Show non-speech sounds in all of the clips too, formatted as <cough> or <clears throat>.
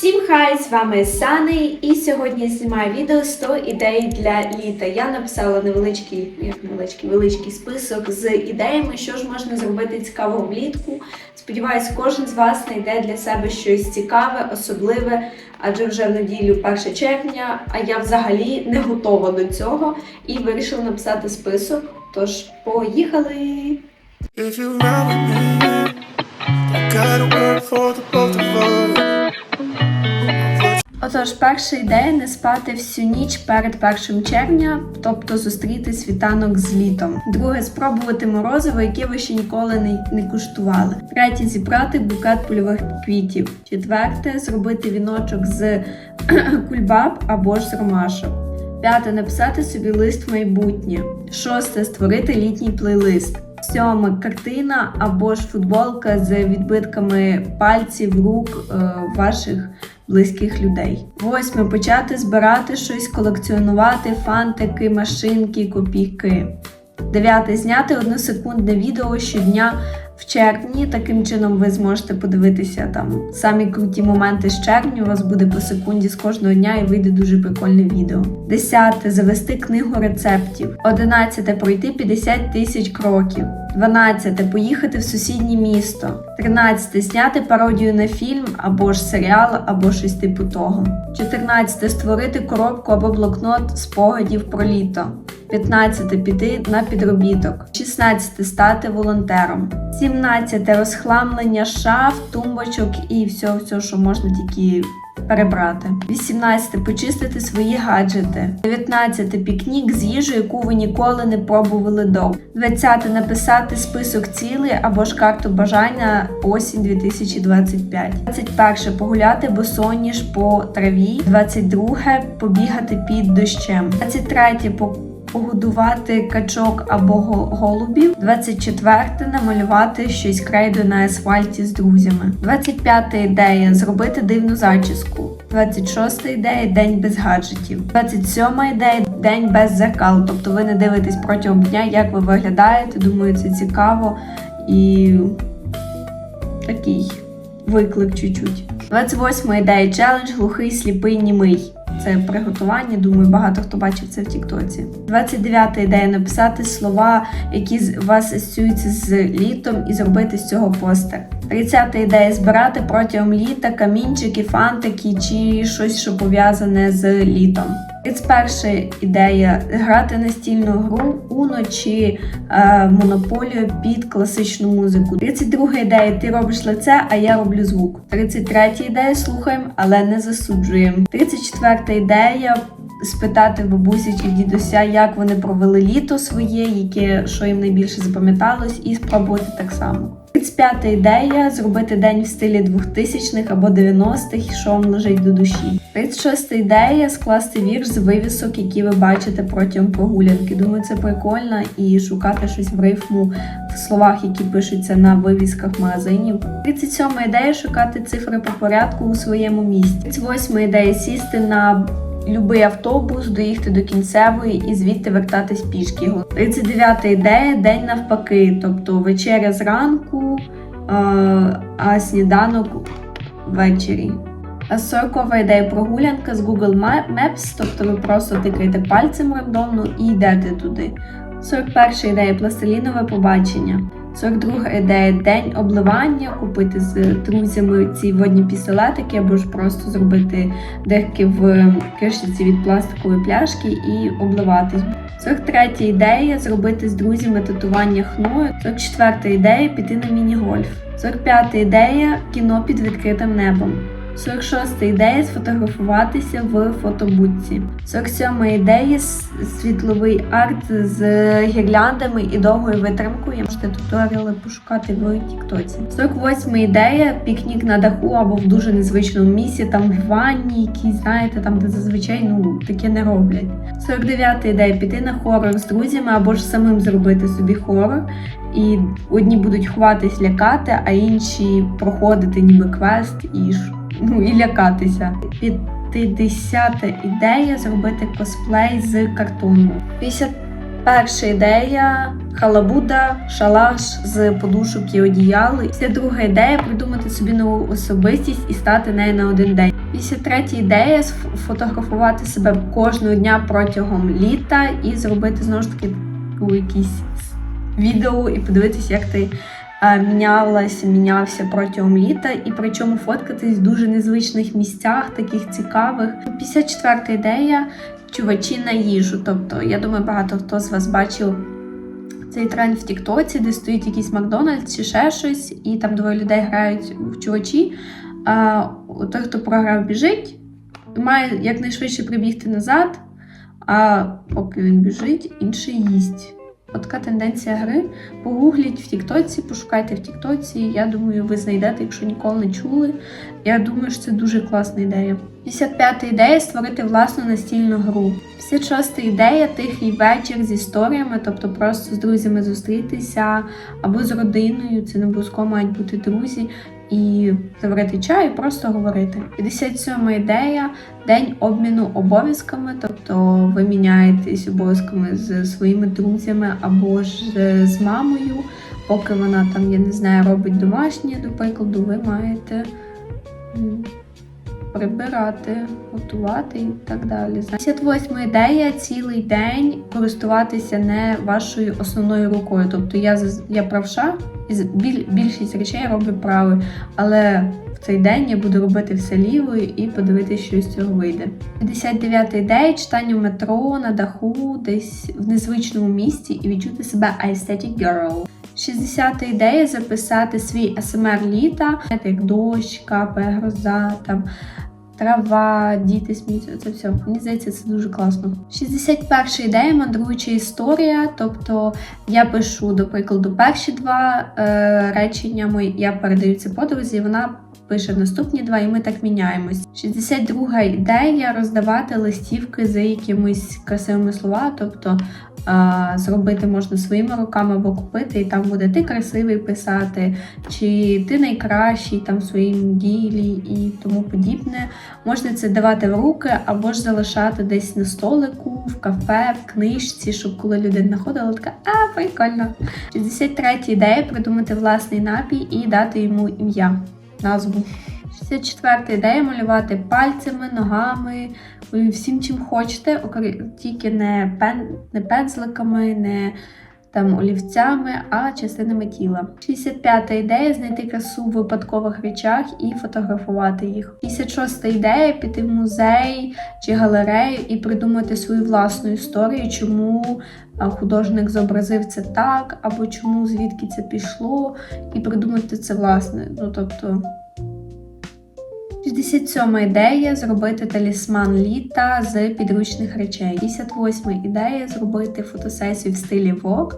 Всім хай, з вами Сани, і сьогодні я знімаю відео 100 ідей для літа. Я написала невеличкий, як невеличкий, величкий список з ідеями, що ж можна зробити цікавого влітку. Сподіваюсь, кожен з вас знайде для себе щось цікаве, особливе, адже вже в неділю 1 червня, а я взагалі не готова до цього і вирішила написати список. Тож, поїхали! If you Отож, перша ідея не спати всю ніч перед 1 червня, тобто зустріти світанок з літом. Друге спробувати морозиво, яке ви ще ніколи не, не куштували. Третє зібрати букет польових квітів. Четверте зробити віночок з <clears throat> кульбаб або ж з ромашок. П'яте написати собі лист в майбутнє. Шосте створити літній плейлист. Сьоме картина або ж футболка з відбитками пальців рук е, ваших близьких людей. Восьме почати збирати щось, колекціонувати фантики, машинки, копійки. Дев'яте зняти односекундне відео щодня в червні. Таким чином ви зможете подивитися там самі круті моменти з червня. У вас буде по секунді з кожного дня і вийде дуже прикольне відео. Десяте завести книгу рецептів. Одинадцяте пройти 50 тисяч кроків. 12. Поїхати в сусіднє місто. 13. Зняти пародію на фільм або ж серіал, або щось типу того. 14. Створити коробку або блокнот спогадів про літо. 15. Піти на підробіток. 16. Стати волонтером. 17. Розхламлення шаф, тумбочок і все, все що можна тільки перебрати. 18. Почистити свої гаджети. 19. Пікнік з їжею, яку ви ніколи не пробували до. 20. Написати список цілей або ж карту бажання осінь 2025. 21. Погуляти босоніж по траві. 22. Побігати під дощем. 23. По Погодувати качок або го- голубів. 24 намалювати щось крейдою на асфальті з друзями. 25 ідея зробити дивну зачіску. 26 ідея день без гаджетів. 27 ідея день без зеркал. Тобто ви не дивитесь протягом дня, як ви виглядаєте. Думаю, це цікаво і такий виклик чуть-чуть. 28 ідея челендж глухий, сліпий, німий. Це приготування. Думаю, багато хто бачив це в Тіктоці. 29 ідея написати слова, які з вас асоціюються з літом, і зробити з цього постер. 30 ідея збирати протягом літа камінчики, фантики чи щось, що пов'язане з літом. 31 ідея грати настільну гру чи е, монополію під класичну музику. 32 ідея ти робиш лице, а я роблю звук. 33 ідея слухаємо, але не засуджуємо. 34 ідея спитати бабусі чи дідуся, як вони провели літо своє, яке що їм найбільше запам'яталось, і спробувати так само. 35 ідея зробити день в стилі 2000-х або 90-х, що вам лежить до душі. 36 ідея скласти вірш з вивісок, які ви бачите протягом прогулянки. Думаю, це прикольно і шукати щось в рифму в словах, які пишуться на вивісках магазинів. 37 ідея шукати цифри по порядку у своєму місті. 38 ідея сісти на Любий автобус, доїхати до кінцевої і звідти вертатись пішки. 39 ідея день навпаки, тобто вечеря зранку, а сніданок ввечері. А 40 ідея прогулянка з Google Maps, тобто ви просто тикаєте пальцем рандомно і йдете туди. 41 ідея пластилінове побачення. 42 ідея день обливання, купити з друзями ці водні пістолетики або ж просто зробити дирки в кишці від пластикової пляшки і обливатись. 43 ідея зробити з друзями татування хною. 44 ідея піти на міні-гольф. 45 ідея кіно під відкритим небом. 46 ідея сфотографуватися в фотобудці. 47 ідея світловий арт з гірляндами і довгою витримкою. Можете туторіали пошукати в Тіктоці. 48 ідея пікнік на даху або в дуже незвичному місці, там в ванні, які знаєте, там де зазвичай ну таке не роблять. 49 ідея піти на хорор з друзями або ж самим зробити собі хорор. І одні будуть ховатись лякати, а інші проходити ніби квест і ну і лякатися. 50 ідея зробити косплей з картону. 50 Перша ідея халабуда, шалаш з подушок і одіял. Після друга ідея придумати собі нову особистість і стати нею на один день. Після третя ідея сф- фотографувати себе кожного дня протягом літа і зробити знову ж таки якісь відео і подивитися, як ти е, мінялася, мінявся протягом літа, і причому фоткатись в дуже незвичних місцях, таких цікавих. 54 ідея чувачі на їжу. Тобто, я думаю, багато хто з вас бачив цей тренд в Тіктоці, де стоїть якийсь Макдональдс чи ще щось, і там двоє людей грають в чувачі. А той, хто програв, біжить, має якнайшвидше прибігти назад, а поки він біжить, інший їсть. Така тенденція гри. Погугліть в Тіктоці, пошукайте в Тіктоці. Я думаю, ви знайдете, якщо ніколи не чули. Я думаю, що це дуже класна ідея. 55 ідея створити власну настільну гру. 56 ідея тихий вечір з історіями, тобто просто з друзями зустрітися або з родиною. Це не обов'язково мають бути друзі. І заварити чай і просто говорити. 57 ідея день обміну обов'язками, тобто ви міняєтесь обов'язками з своїми друзями або ж з- мамою. Поки вона там, я не знаю, робить домашнє, до прикладу, ви маєте прибирати, готувати і так далі. 58 ідея цілий день користуватися не вашою основною рукою. Тобто я я правша, і більшість речей я роблю правою, але в цей день я буду робити все лівою і подивитися, що з цього вийде. 59 ідея читання метро на даху, десь в незвичному місці і відчути себе aesthetic girl. 60 ідея записати свій АСМР літа, як дощ, капає, гроза, там трава, діти сміються, це все. Мені здається, це дуже класно. 61 ідея мандруюча історія. Тобто я пишу, до прикладу, перші два е, речення мої, я передаю це подрузі, і вона пише наступні два, і ми так міняємось. 62 ідея роздавати листівки за якимись красивими слова, тобто зробити можна своїми руками або купити, і там буде ти красивий писати, чи ти найкращий там в своїм ділі і тому подібне. Можна це давати в руки або ж залишати десь на столику, в кафе, в книжці, щоб коли людина знаходила, така а прикольно. 63 ідея придумати власний напій і дати йому ім'я, назву. 64 ідея малювати пальцями, ногами, всім чим хочете, тільки не, пен, не пензликами, не там олівцями, а частинами тіла. 65 ідея знайти красу в випадкових речах і фотографувати їх. 56 ідея піти в музей чи галерею і придумати свою власну історію, чому художник зобразив це так, або чому звідки це пішло, і придумати це власне. Ну тобто. 67 ідея зробити талісман літа з підручних речей. 58 ідея зробити фотосесію в стилі Vogue,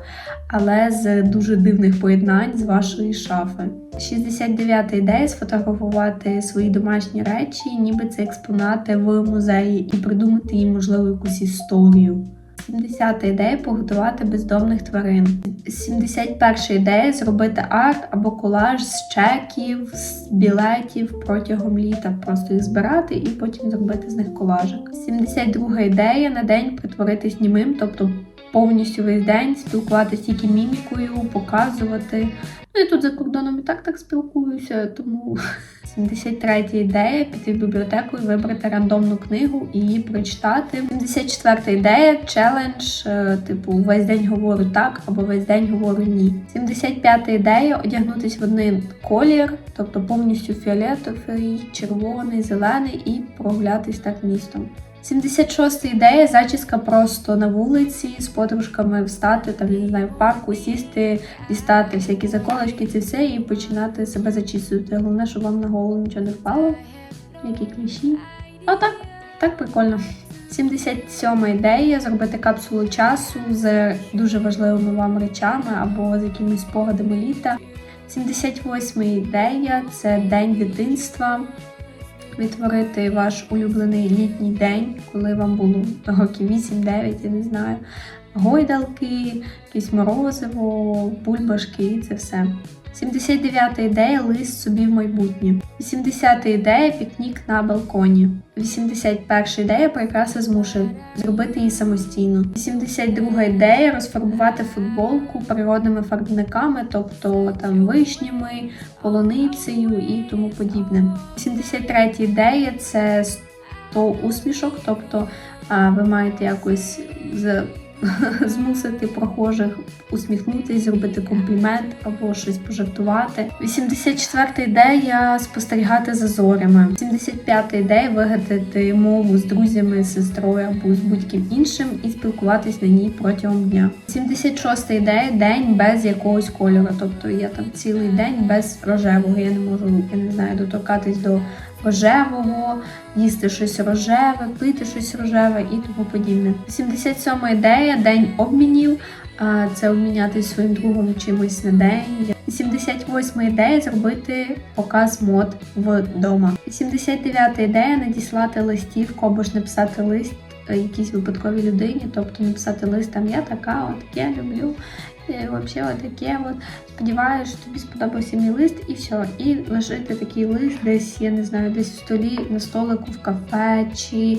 але з дуже дивних поєднань з вашої шафи. 69 ідея сфотографувати свої домашні речі, ніби це експонати в музеї, і придумати їм можливо якусь історію. 70 ідея погодувати бездомних тварин. 71 ідея зробити арт або колаж з чеків, з білетів протягом літа, просто їх збирати і потім зробити з них колажик. 72 ідея на день притворитись німим, тобто повністю весь день спілкуватися тільки мімікою, показувати. Ну і тут за кордоном і так так спілкуюся, тому <laughs> 73-я ідея піти в бібліотеку і вибрати рандомну книгу і її прочитати. 74-та ідея челендж, е, типу весь день говорю так або весь день говорю ні. 75-та ідея одягнутись в один колір, тобто повністю фіолетовий, червоний, зелений, і прогулятись так містом. 76 ідея зачіска просто на вулиці з подружками встати, там, не знаю, в парку, сісти, дістати всякі заколочки, це все і починати себе зачісувати. Головне, щоб вам на голову нічого не впало, які кліші. А так, так прикольно. 77 ідея зробити капсулу часу з дуже важливими вам речами або з якимись спогадами літа. 78 ідея це день дитинства відтворити ваш улюблений літній день, коли вам було років 8-9, я не знаю. Гойдалки, якісь морозиво, бульбашки і це все. 79 ідея лист собі в майбутнє. 80 ідея пікнік на балконі. 81 ідея прикраси з. Зробити її самостійно. 82 ідея розфарбувати футболку природними фарбниками, тобто там вишнями, полуницею і тому подібне. 83 ідея це 100 усмішок, тобто ви маєте якось з <laughs> змусити прохожих усміхнутись, зробити комплімент або щось пожартувати. 84 ідея спостерігати за зорями. 75 ідея вигадати мову з друзями, сестрою або з будь-ким іншим і спілкуватись на ній протягом дня. 76 ідея день без якогось кольору. Тобто я там цілий день без рожевого. Я не можу, я не знаю, доторкатись до рожевого, їсти щось рожеве, пити щось рожеве і тому подібне. 77 ідея день обмінів. Це обмінятися своїм другом чимось на день. 78 ідея зробити показ мод вдома. 79 ідея надіслати листівку або ж написати лист е, якійсь випадковій людині, тобто написати лист там я така, от я люблю. І взагалі таке от. Сподіваюся, що тобі сподобався мій лист і все. І лишити такий лист десь, я не знаю, десь в столі, на столику в кафе чи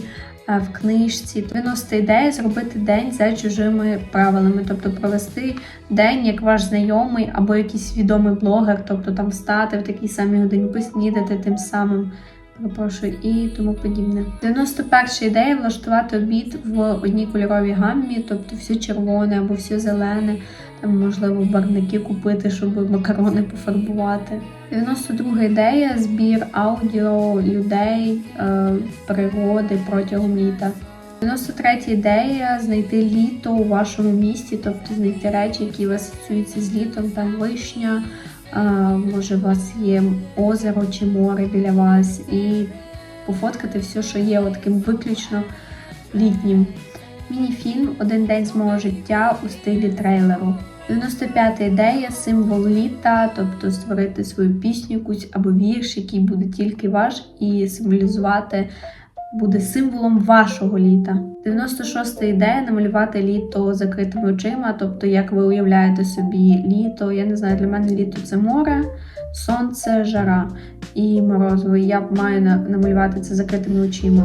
е, в книжці. 90 ідея зробити день за чужими правилами, тобто провести день як ваш знайомий або якийсь відомий блогер, тобто там встати в такій самій годині, поснідати тим самим. Перепрошую, і тому подібне. 91 ідея влаштувати обід в одній кольоровій гаммі, тобто все червоне або все зелене, там можливо барвники купити, щоб макарони пофарбувати. 92 ідея збір аудіо людей, е, природи протягом літа. 93 ідея знайти літо у вашому місті, тобто знайти речі, які вас асоціюються з літом, там вишня. Може, у вас є озеро чи море біля вас, і пофоткати все, що є таким виключно літнім. Міні-фільм Один день з мого життя у стилі трейлеру. 95 ідея символ літа, тобто створити свою пісню якусь або вірш, який буде тільки ваш, і символізувати буде символом вашого літа. 96 ідея намалювати літо закритими очима, тобто як ви уявляєте собі літо. Я не знаю, для мене літо це море, сонце, жара і морозиво. Я маю на- намалювати це закритими очима.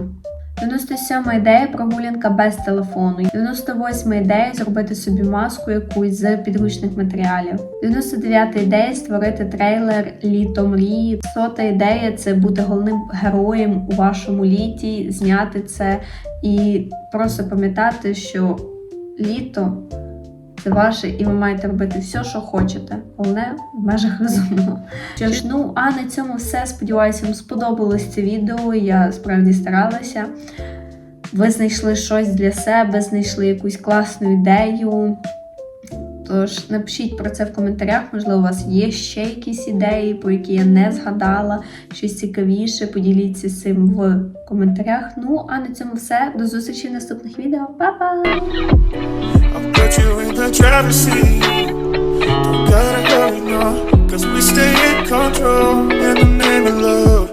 97 ідея прогулянка без телефону. 98 ідея зробити собі маску якусь з підручних матеріалів. 99 ідея створити трейлер Літо мрії. 100 ідея це бути головним героєм у вашому літі, зняти це і просто пам'ятати, що літо це ваше, і ви маєте робити все, що хочете, головне в межах розумного. Що ж, ну а на цьому все. Сподіваюся, вам сподобалось це відео. Я справді старалася. Ви знайшли щось для себе, знайшли якусь класну ідею. Тож напишіть про це в коментарях. Можливо, у вас є ще якісь ідеї, про які я не згадала, щось цікавіше. Поділіться цим в коментарях. Ну а на цьому все. До зустрічі в наступних відео. Па-па! You in the driver's seat. Don't gotta hurry, no, cause we stay in control in the name of love.